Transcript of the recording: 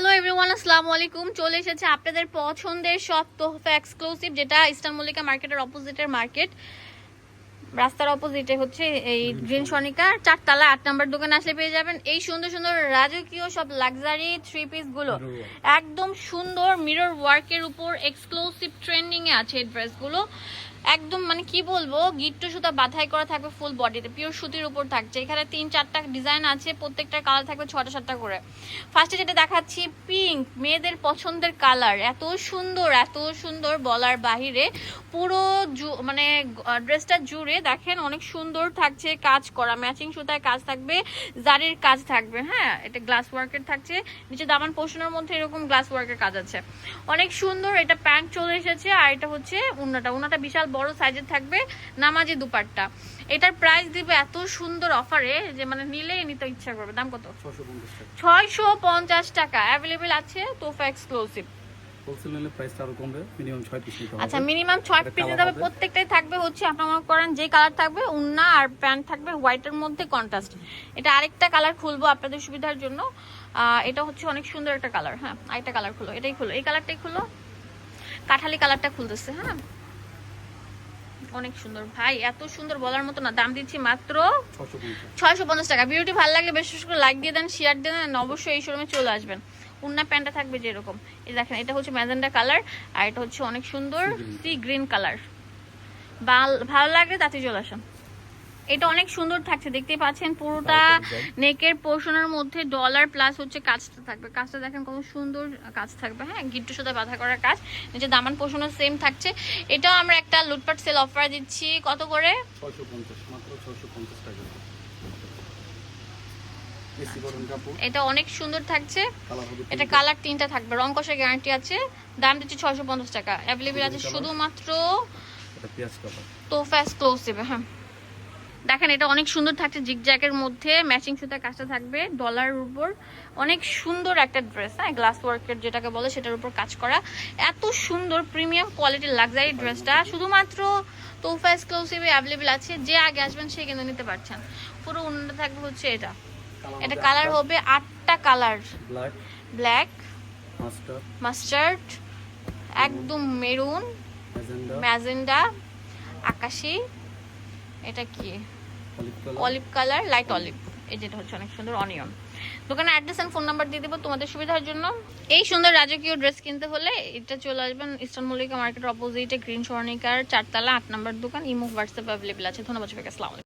Hello everyone আসসালামু আলাইকুম। চলে এসেছে আপনাদের পছন্দের সব তোহফা এক্সক্লুসিভ যেটা ইস্টার্ন মল্লিকা মার্কেটের অপোজিটের মার্কেট রাস্তার অপোজিটে হচ্ছে এই গ্রিন সনিকা। চারতলা আট নাম্বার দোকানে আসলে পেয়ে যাবেন এই সুন্দর সুন্দর রাজকীয় সব লাক্সারি থ্রি পিসগুলো। একদম সুন্দর মিরর ওয়ার্কের উপর এক্সক্লুসিভ ট্রেন্ডিং এ আছে এই ড্রেসগুলো একদম মানে কি বলব, গিট্টো সুতা বাধাই করা থাকবে ফুল বডিতে পিওর সুতির উপর থাকছে। এখানে তিন, চারটা ডিজাইন আছে প্রত্যেকটা কালার থাকবে ছটা সাতটা করে। ফার্স্টে যেটা দেখাচ্ছি পিঙ্ক মেয়েদের পছন্দের কালার এত সুন্দর এত সুন্দর বলার বাহিরে পুরো মানে ড্রেসটা জুড়ে দেখেন অনেক সুন্দর থাকছে কাজ করা। ম্যাচিং সুতায় কাজ থাকবে, জারির কাজ থাকবে হ্যাঁ? এটা গ্লাস ওয়ার্কের থাকছে। নিচে দামান পোষণের মধ্যে এরকম গ্লাস ওয়ার্কের কাজ আছে। অনেক সুন্দর, এটা প্যান্ট চলে এসেছে, আর এটা হচ্ছে উন্নাটা। উন্নাটা বিশাল বড় সাইজের থাকবে নামাজি দুপাট্টা। এটার প্রাইস দিবে এত সুন্দর অফারে যে মানে নিলেই নিতে ইচ্ছা করবে। দাম কত? ছয়শো পঞ্চাশ টাকা। অ্যাভেলেবেল আছে তোফা এক্সক্লুসিভ হোলসেল নিলে প্রাইসটা আরও কমবে মিনিমাম ছয় পিস নিতে হবে। আচ্ছা? প্রত্যেকটাই থাকবে হচ্ছে আপনার মনে করেন যে কালার থাকবে উন্না আর প্যান্ট থাকবে হোয়াইটের মধ্যে কন্ট্রাস্ট এটা আরেকটা কালার খুলবো আপনাদের সুবিধার জন্য। এটা হচ্ছে অনেক সুন্দর একটা কালার হ্যাঁ আরেকটা কালার খুলো এটাই খুলো। এই কালারটাই খুলো। কাঠালি কালারটা খুলতেছে হ্যাঁ। অনেক সুন্দর। ভাই এত সুন্দর বলার মতো না দাম দিচ্ছি মাত্র ছয়শো পঞ্চাশ। টাকা। ভিডিওটি ভালো লাগলে বেশি করে লাইক দিয়ে দেন শেয়ার দিয়ে দেন অবশ্যই এই শোরুমে চলে আসবেন। উন্না প্যান্টটা থাকবে যেরকম। এই দেখেন এটা হচ্ছে ম্যাজেন্ডা কালার আর এটা হচ্ছে অনেক সুন্দর সি গ্রিন কালার ভালো লাগলে তাতে চলে আসেন। এটা অনেক সুন্দর থাকছে দেখতেই পাচ্ছেন পুরোটা নেকের পোর্শনের মধ্যে ডলার প্লাস হচ্ছে কাজটা থাকবে। কাজটা দেখেন কত সুন্দর কাজ থাকবে হ্যাঁ? গিট্টু সাথে বাধা করা কাজ। নিচে দামান পোর্শনের সেম থাকছে। এটাও আমরা একটা লুটপাট সেল অফার দিচ্ছি। কত করে? এটা অনেক সুন্দর থাকছে। এটা কালার তিনটা থাকবে। রং কষার গ্যারান্টি আছে। দাম দিচ্ছি ছয়শো পঞ্চাশ টাকা। অ্যাভেলেবেল আছে শুধুমাত্র এটা পেঁয়াজ কালার তোফা হ্যাঁ। দেখেন এটা অনেক সুন্দর থাকছে জিগজ্যাকের মধ্যে ম্যাচিং সুতার কাজটা থাকবে ডলার উপর। অনেক সুন্দর একটা ড্রেস হ্যাঁ গ্লাস ওয়ার্কের যেটাকে বলে সেটার উপর কাজ করা। এত সুন্দর প্রিমিয়াম কোয়ালিটির লাক্সারি ড্রেসটা শুধুমাত্র তোফা এক্সক্লুসিভে অ্যাভেলেবেল আছে যে আগে আসবেন সে কিন্তু নিতে পারছেন। পুরো অন্যটা থাকবে হচ্ছে এটা। এটা কালার হবে আটটা কালার ব্ল্যাক মাস্টার্ড একদম মেরুন ম্যাজেন্ডা আকাশি। এটা কি? অলিভ কালার লাইট অলিভ এই যেটা হচ্ছে অনেক সুন্দর অনিয়ন দোকানে অ্যাড্রেস এন্ড ফোন নাম্বার দিয়ে দেবো তোমাদের সুবিধার জন্য। এই সুন্দর রাজকীয় ড্রেস কিনতে হলে এটা চলে আসবেন ইস্টার্ন মল্লিকা মার্কেটের অপোজিটে গ্রিন সর্ণিকার চারতলা আট নম্বর দোকান ইমো হোয়াটসঅ্যাপ অ্যাভেলেবেল আছে। ধন্যবাদ সবাইকে আসসালামু